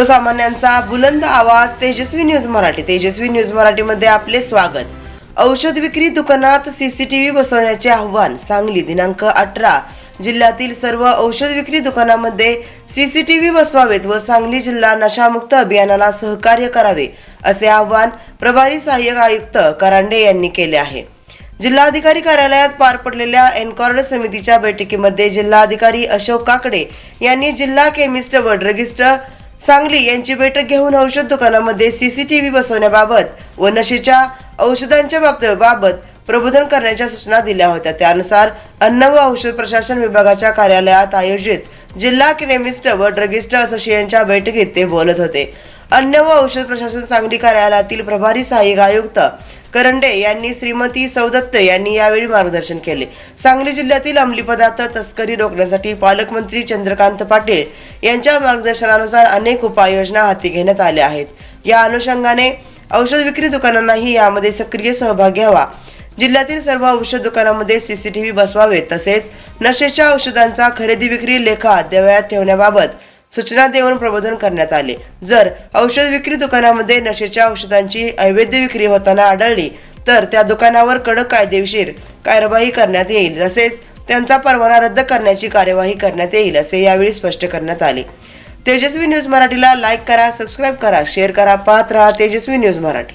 सर्वसामान्यांचा बुलंद आवाज तेजस्वी न्यूज मराठी. तेजस्वी न्यूज मराठीमध्ये आपले स्वागत. औषध विक्री दुकानात सीसीटीव्ही बसवण्याचे आव्हान सांगली दिनांक अठरा. जिल्ह्यातील सर्व औषध विक्री दुकानामध्ये सीसीटीव्ही बसवावेत व सांगली जिल्हा नशामुक्त अभियानाला सहकार्य करावे असे आवाहन प्रभारी सहाय्यक आयुक्त करांडे यांनी केले आहे. जिल्हाधिकारी कार्यालयात पार पडलेल्या एन्कॉर्ड समितीच्या बैठकीमध्ये जिल्हाधिकारी अशोक काकडे यांनी जिल्हा केमिस्ट व ड्रगिस्ट सांगली यांची बैठक घेऊन औषध दुकानामध्ये सीसीटीव्ही बसवण्याबाबत व नशेच्या औषधांच्या बाबत बाबत प्रबोधन करण्याच्या सूचना दिल्या होत्या. त्यानुसार अन्न व औषध प्रशासन विभागाच्या कार्यालयात आयोजित जिल्हा केमिस्ट व ड्रगिस्ट असोसिएशनच्या बैठकीत ते बोलत होते. अन्न व औषध प्रशासन सांगली कार्यालयातील प्रभारी सहाय्यक आयुक्त करंडे यांनी श्रीमती सौदत्त यांनी यावेळी मार्गदर्शन केले. सांगली जिल्ह्यातील अंमली पदार्थ तस्करी रोखण्यासाठी पालकमंत्री चंद्रकांत पाटील यांच्या मार्गदर्शनानुसार अनेक उपाययोजना हाती घेण्यात आल्या आहेत. या अनुषंगाने औषध विक्री दुकानांनाही यामध्ये सक्रिय सहभाग घ्यावा जिल्ह्यातील सर्व औषध दुकानांमध्ये सीसीटीव्ही बसवावे तसेच नशेच्या औषधांचा खरेदी विक्री लेखा अद्ययावत ठेवण्याबाबत सूचना देऊन प्रबोधन करण्यात आले. जर औषध विक्री दुकानामध्ये नशेच्या औषधांची अवैध विक्री होताना आढळली तर त्या दुकानावर कडक कायदेशीर कारवाई करण्यात येईल तसेच त्यांचा परवाना रद्द करण्याची कार्यवाही करण्यात येईल असे यावेळी स्पष्ट करण्यात आले. तेजस्वी न्यूज मराठीला लाईक करा सबस्क्राईब करा शेअर करा. पाहत राहा तेजस्वी न्यूज मराठी.